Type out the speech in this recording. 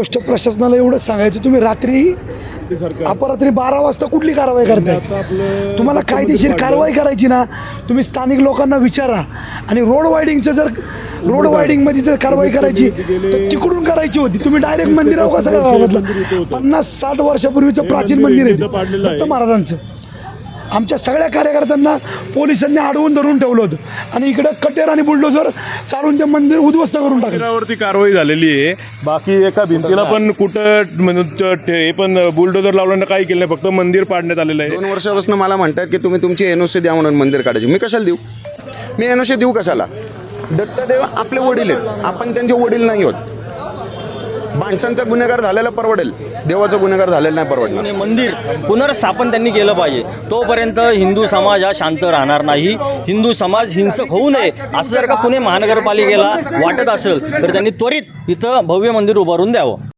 गोष्ट प्रशासनाला एवढं सांगायचं तुम्ही रात्री अपरात्री बारा वाजता कुठली कारवाई करताय? तुम्हाला कायदेशीर कारवाई करायची ना तुम्ही स्थानिक लोकांना विचारा. आणि रोड वायडिंगचं जर रोड वायडिंगमध्ये जर कारवाई करायची तर तिकडून करायची होती. तुम्ही डायरेक्ट मंदिरावर कसं काय गावामधलं पन्नास साठ वर्षापूर्वीचं प्राचीन मंदिर आहे दत्त महाराजांचं. आमच्या सगळ्या कार्यकर्त्यांना पोलिसांनी अडवून धरून ठेवलं होतं. आणि इकडं कटेर आणि बुलडोझर चालून ते मंदिर उद्ध्वस्त करून टाकलं. कारवाई झालेली आहे. बाकी एका भिंतीला पण कुठं म्हणजे हे पण बुलडोजर लावल्यानं काही केलं नाही. फक्त मंदिर पाडण्यात आलेलं आहे. दोन वर्षापासून मला म्हणतात की तुम्ही तुमची एन ओ सी द्या म्हणून मंदिर काढायची. मी कशाला देऊ? मी एन ओ सी देऊ कशाला? दत्तदेव आपले वडील आहेत. आपण त्यांचे वडील नाही होत. माणसांचा गुन्हेगार झालेला परवडेल. देवाचा गुन्हेगार झालेला नाही परवडणार. आणि मंदिर पुनर्स्थापन त्यांनी केलं पाहिजे. तोपर्यंत हिंदू समाज हा शांत राहणार नाही. हिंदू समाज हिंसक होऊ नये. असं जर का पुणे महानगरपालिकेला वाटत असेल तर त्यांनी त्वरित इथं भव्य मंदिर उभारून द्यावं.